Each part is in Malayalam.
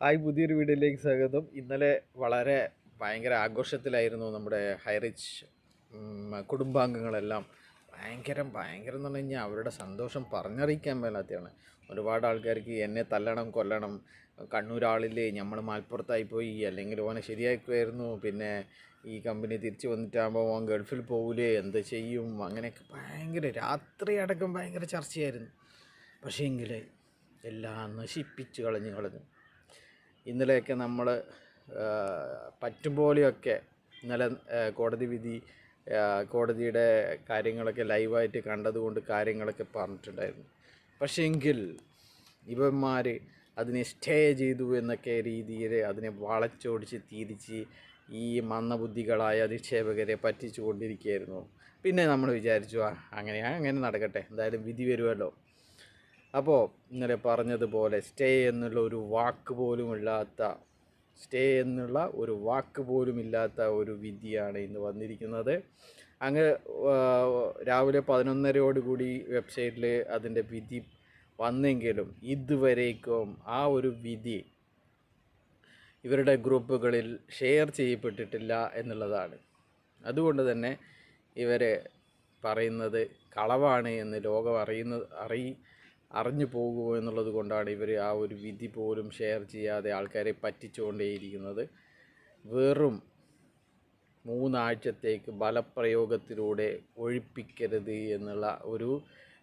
ഹായ് പുതിയൊരു വീഡിയോയിലേക്ക് സ്വാഗതം. ഇന്നലെ വളരെ ഭയങ്കര ആഘോഷത്തിലായിരുന്നു നമ്മുടെ ഹൈറിച്ച് കുടുംബാംഗങ്ങളെല്ലാം. ഭയങ്കരം ഭയങ്കരം എന്ന് പറഞ്ഞു കഴിഞ്ഞാൽ അവരുടെ സന്തോഷം പറഞ്ഞറിയിക്കാൻ മേലാത്തതാണ്. ഒരുപാട് ആൾക്കാർക്ക് എന്നെ തല്ലണം കൊല്ലണം കണ്ണൂരാളില്ലേ നമ്മൾ മലപ്പുറത്തായി പോയി അല്ലെങ്കിൽ ഓനെ ശരിയാക്കുമായിരുന്നു. പിന്നെ ഈ കമ്പനി തിരിച്ചു വന്നിട്ടാകുമ്പോൾ ഓൻ ഗൾഫിൽ പോകില്ലേ എന്ത് ചെയ്യും? അങ്ങനെയൊക്കെ ഭയങ്കര രാത്രി അടക്കം ഭയങ്കര ചർച്ചയായിരുന്നു. പക്ഷേ എങ്കിൽ എല്ലാം നശിപ്പിച്ച് കളഞ്ഞു കളഞ്ഞു. ഇന്നലെയൊക്കെ നമ്മൾ പറ്റും പോലെയൊക്കെ ഇന്നലെ കോടതി വിധി കോടതിയുടെ കാര്യങ്ങളൊക്കെ ലൈവായിട്ട് കണ്ടതുകൊണ്ട് കാര്യങ്ങളൊക്കെ പറഞ്ഞിട്ടുണ്ടായിരുന്നു. പക്ഷേ എങ്കിൽ ഇവന്മാർ അതിനെ സ്റ്റേ ചെയ്തു എന്നൊക്കെ രീതിയിൽ അതിനെ വളച്ചൊടിച്ച് തിരിച്ച് ഈ മന്ദബുദ്ധികളായ അധിക്ഷേപകരെ പറ്റിച്ചു കൊണ്ടിരിക്കുകയായിരുന്നു പിന്നെ നമ്മൾ വിചാരിച്ചു ആ അങ്ങനെ അങ്ങനെ നടക്കട്ടെ. എന്തായാലും വിധി വരുമല്ലോ. അപ്പോൾ ഇന്നലെ പറഞ്ഞതുപോലെ സ്റ്റേ എന്നുള്ള ഒരു വാക്ക് പോലും ഇല്ലാത്ത സ്റ്റേ എന്നുള്ള ഒരു വാക്ക് പോലും ഇല്ലാത്ത ഒരു വിധിയാണ് ഇന്ന് വന്നിരിക്കുന്നത്. അങ്ങ് രാവിലെ പതിനൊന്നരയോടുകൂടി വെബ്സൈറ്റിൽ അതിന്റെ വിധി വന്നെങ്കിലും ഇതുവരേക്കും ആ ഒരു വിധി ഇവരുടെ ഗ്രൂപ്പുകളിൽ ഷെയർ ചെയ്യപ്പെട്ടിട്ടില്ല എന്നുള്ളതാണ്. അതുകൊണ്ട് തന്നെ ഇവർ പറയുന്നത് കളവാണ് എന്ന് ലോകം അറിയുന്ന അറി അറിഞ്ഞു പോകുമോ എന്നുള്ളത് കൊണ്ടാണ് ഇവർ ആ ഒരു വിധി പോലും ഷെയർ ചെയ്യാതെ ആൾക്കാരെ പറ്റിച്ചുകൊണ്ടേയിരിക്കുന്നത്. വെറും മൂന്നാഴ്ചത്തേക്ക് ബലപ്രയോഗത്തിലൂടെ ഒഴിപ്പിക്കരുത് എന്നുള്ള ഒരു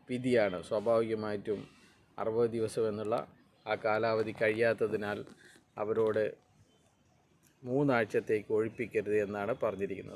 വിധിയാണ്. സ്വാഭാവികമായിട്ടും അറുപത് ദിവസം എന്നുള്ള ആ കാലാവധി കഴിയാത്തതിനാൽ അവരോട് മൂന്നാഴ്ചത്തേക്ക് ഒഴിപ്പിക്കരുത് എന്നാണ് പറഞ്ഞിരിക്കുന്നത്.